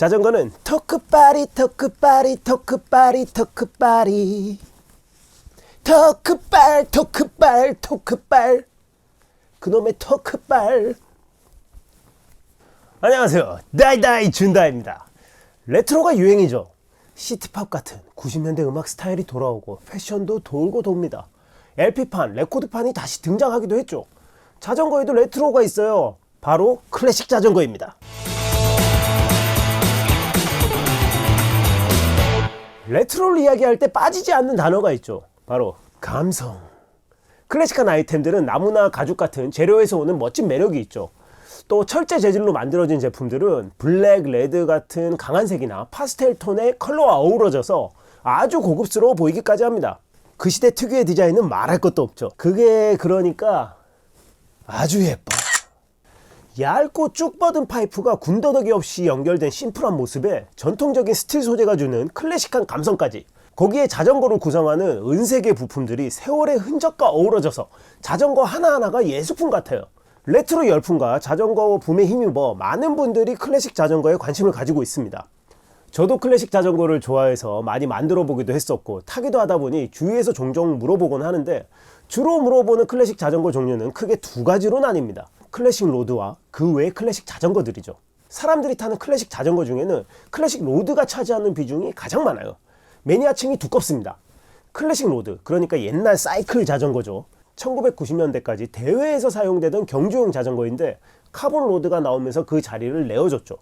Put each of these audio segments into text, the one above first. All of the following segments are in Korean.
자전거는 토크바리 토크바리 토크바리 토크바리. 토크발 토크발 토크발 그놈의 토크발 안녕하세요. 다이다이 준다입니다. 레트로가 유행이죠. 시티팝 같은 90년대 음악 스타일이 돌아오고 패션도 돌고 돕니다. LP판, 레코드판이 다시 등장하기도 했죠. 자전거에도 레트로가 있어요. 바로 클래식 자전거입니다 레트로를 이야기할 때 빠지지 않는 단어가 있죠. 바로 감성. 클래식한 아이템들은 나무나 가죽 같은 재료에서 오는 멋진 매력이 있죠. 또 철제 재질로 만들어진 제품들은 블랙, 레드 같은 강한 색이나 파스텔 톤의 컬러와 어우러져서 아주 고급스러워 보이기까지 합니다. 그 시대 특유의 디자인은 말할 것도 없죠. 그게 그러니까 아주 예뻐. 얇고 쭉 뻗은 파이프가 군더더기 없이 연결된 심플한 모습에 전통적인 스틸 소재가 주는 클래식한 감성까지 거기에 자전거를 구성하는 은색의 부품들이 세월의 흔적과 어우러져서 자전거 하나하나가 예술품 같아요. 레트로 열풍과 자전거 붐에 힘입어 많은 분들이 클래식 자전거에 관심을 가지고 있습니다. 저도 클래식 자전거를 좋아해서 많이 만들어 보기도 했었고 타기도 하다 보니 주위에서 종종 물어보곤 하는데 주로 물어보는 클래식 자전거 종류는 크게 두 가지로 나뉩니다. 클래식 로드와 그 외의 클래식 자전거들이죠. 사람들이 타는 클래식 자전거 중에는 클래식 로드가 차지하는 비중이 가장 많아요. 매니아층이 두껍습니다. 클래식 로드, 그러니까 옛날 사이클 자전거죠. 1990년대까지 대회에서 사용되던 경주용 자전거인데 카본 로드가 나오면서 그 자리를 내어줬죠.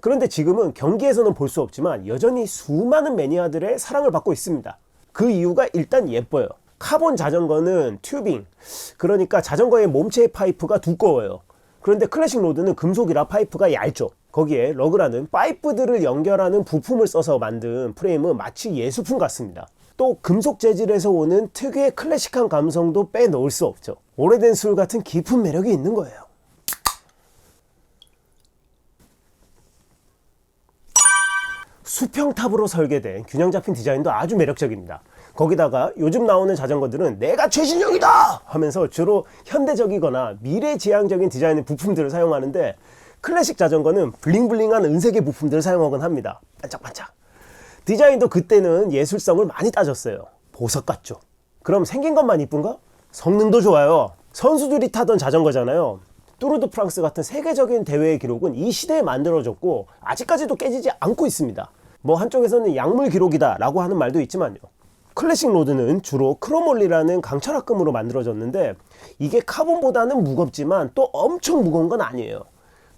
그런데 지금은 경기에서는 볼 수 없지만 여전히 수많은 매니아들의 사랑을 받고 있습니다. 그 이유가 일단 예뻐요. 카본 자전거는 튜빙, 그러니까 자전거의 몸체의 파이프가 두꺼워요. 그런데 클래식 로드는 금속이라 파이프가 얇죠. 거기에 러그라는 파이프들을 연결하는 부품을 써서 만든 프레임은 마치 예술품 같습니다. 또 금속 재질에서 오는 특유의 클래식한 감성도 빼놓을 수 없죠. 오래된 술 같은 깊은 매력이 있는 거예요. 수평탑으로 설계된 균형 잡힌 디자인도 아주 매력적입니다. 거기다가 요즘 나오는 자전거들은 내가 최신형이다 하면서 주로 현대적이거나 미래지향적인 디자인의 부품들을 사용하는데 클래식 자전거는 블링블링한 은색의 부품들을 사용하곤 합니다. 반짝반짝. 디자인도 그때는 예술성을 많이 따졌어요. 보석 같죠. 그럼 생긴 것만 이쁜가? 성능도 좋아요. 선수들이 타던 자전거잖아요. 뚜르드 프랑스 같은 세계적인 대회의 기록은 이 시대에 만들어졌고 아직까지도 깨지지 않고 있습니다. 뭐 한쪽에서는 약물 기록이다 라고 하는 말도 있지만요. 클래식 로드는 주로 크로몰리라는 강철합금으로 만들어졌는데 이게 카본보다는 무겁지만 또 엄청 무거운 건 아니에요.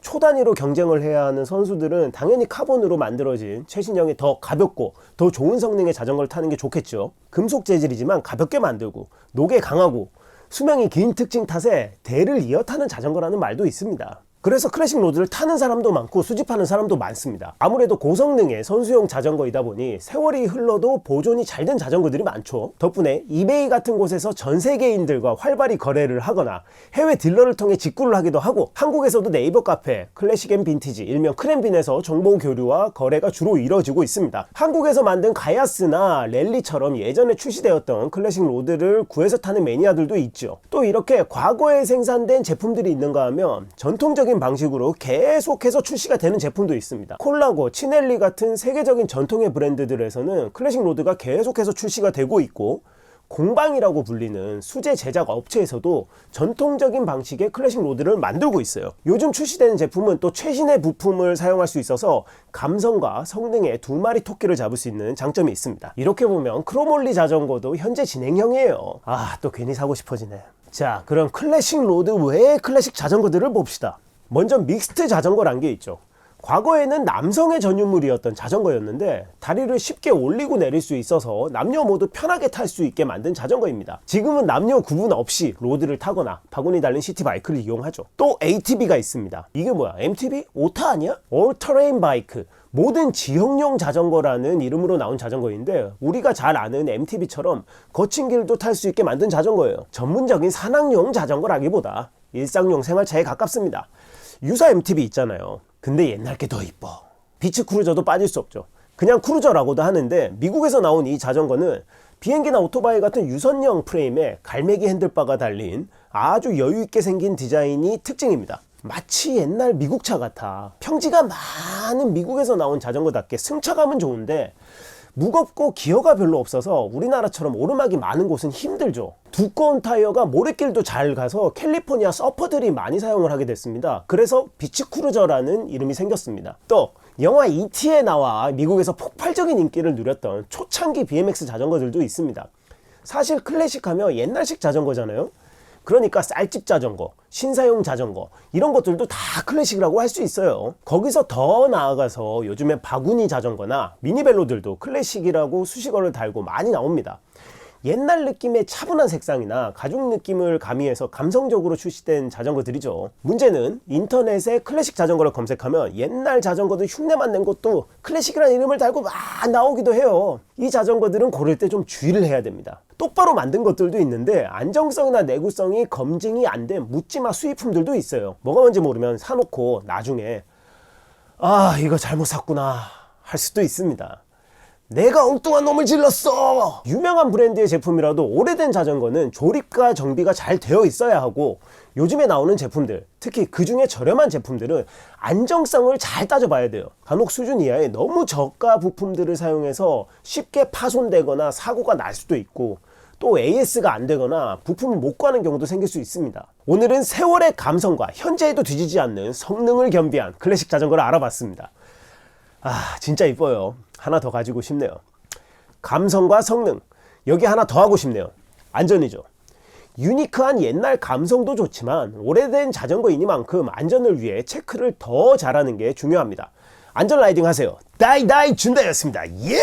초 단위로 경쟁을 해야 하는 선수들은 당연히 카본으로 만들어진 최신형이 더 가볍고 더 좋은 성능의 자전거를 타는 게 좋겠죠. 금속 재질이지만 가볍게 만들고 녹에 강하고 수명이 긴 특징 탓에 대를 이어 타는 자전거라는 말도 있습니다. 그래서 클래식 로드를 타는 사람도 많고 수집하는 사람도 많습니다. 아무래도 고성능의 선수용 자전거이다 보니 세월이 흘러도 보존이 잘 된 자전거들이 많죠. 덕분에 이베이 같은 곳에서 전 세계인들과 활발히 거래를 하거나 해외 딜러를 통해 직구를 하기도 하고 한국에서도 네이버 카페 클래식 앤 빈티지 일명 크랜빈에서 정보 교류와 거래가 주로 이루어지고 있습니다. 한국에서 만든 가야스나 랠리처럼 예전에 출시되었던 클래식 로드를 구해서 타는 매니아들도 있죠. 또 이렇게 과거에 생산된 제품들이 있는가 하면 전통적인 방식으로 계속해서 출시가 되는 제품도 있습니다. 콜라고, 치넬리 같은 세계적인 전통의 브랜드들에서는 클래식 로드가 계속해서 출시가 되고 있고 공방이라고 불리는 수제 제작 업체에서도 전통적인 방식의 클래식 로드를 만들고 있어요. 요즘 출시되는 제품은 또 최신의 부품을 사용할 수 있어서 감성과 성능의 두 마리 토끼를 잡을 수 있는 장점이 있습니다. 이렇게 보면 크로몰리 자전거도 현재 진행형이에요. 아, 또 괜히 사고 싶어지네. 자, 그럼 클래식 로드 외의 클래식 자전거들을 봅시다. 먼저 믹스트 자전거란 게 있죠. 과거에는 남성의 전유물이었던 자전거였는데 다리를 쉽게 올리고 내릴 수 있어서 남녀 모두 편하게 탈 수 있게 만든 자전거입니다. 지금은 남녀 구분 없이 로드를 타거나 바구니 달린 시티바이크를 이용하죠. 또 ATV가 있습니다. 이게 뭐야? MTB? 오타 아니야? 올터레인 바이크. 모든 지형용 자전거라는 이름으로 나온 자전거인데 우리가 잘 아는 MTB처럼 거친 길도 탈 수 있게 만든 자전거예요. 전문적인 산악용 자전거라기보다 일상용 생활차에 가깝습니다. 유사 MTB 있잖아요. 근데 옛날 게 더 이뻐. 비치 크루저도 빠질 수 없죠. 그냥 크루저라고도 하는데 미국에서 나온 이 자전거는 비행기나 오토바이 같은 유선형 프레임에 갈매기 핸들바가 달린 아주 여유 있게 생긴 디자인이 특징입니다. 마치 옛날 미국차 같아. 평지가 많은 미국에서 나온 자전거답게 승차감은 좋은데 무겁고 기어가 별로 없어서 우리나라처럼 오르막이 많은 곳은 힘들죠. 두꺼운 타이어가 모래길도 잘 가서 캘리포니아 서퍼들이 많이 사용을 하게 됐습니다. 그래서 비치 크루저라는 이름이 생겼습니다. 또 영화 E.T.에 나와 미국에서 폭발적인 인기를 누렸던 초창기 BMX 자전거들도 있습니다. 사실 클래식 하면 옛날식 자전거잖아요. 그러니까 쌀집 자전거, 신사용 자전거 이런 것들도 다 클래식이라고 할 수 있어요. 거기서 더 나아가서 요즘에 바구니 자전거나 미니벨로들도 클래식이라고 수식어를 달고 많이 나옵니다. 옛날 느낌의 차분한 색상이나 가죽 느낌을 가미해서 감성적으로 출시된 자전거들이죠. 문제는 인터넷에 클래식 자전거를 검색하면 옛날 자전거도 흉내만 낸 것도 클래식이라는 이름을 달고 막 나오기도 해요. 이 자전거들은 고를 때 좀 주의를 해야 됩니다. 똑바로 만든 것들도 있는데 안정성이나 내구성이 검증이 안 된 묻지마 수입품들도 있어요. 뭐가 뭔지 모르면 사놓고 나중에 아 이거 잘못 샀구나 할 수도 있습니다. 내가 엉뚱한 놈을 질렀어! 유명한 브랜드의 제품이라도 오래된 자전거는 조립과 정비가 잘 되어 있어야 하고 요즘에 나오는 제품들, 특히 그 중에 저렴한 제품들은 안정성을 잘 따져봐야 돼요. 간혹 수준 이하의 너무 저가 부품들을 사용해서 쉽게 파손되거나 사고가 날 수도 있고 또 AS가 안 되거나 부품을 못 구하는 경우도 생길 수 있습니다. 오늘은 세월의 감성과 현재에도 뒤지지 않는 성능을 겸비한 클래식 자전거를 알아봤습니다. 아, 진짜 이뻐요. 하나 더 가지고 싶네요. 감성과 성능. 여기 하나 더 하고 싶네요. 안전이죠. 유니크한 옛날 감성도 좋지만 오래된 자전거이니만큼 안전을 위해 체크를 더 잘하는 게 중요합니다. 안전 라이딩 하세요. 다이다이 준다였습니다. 예!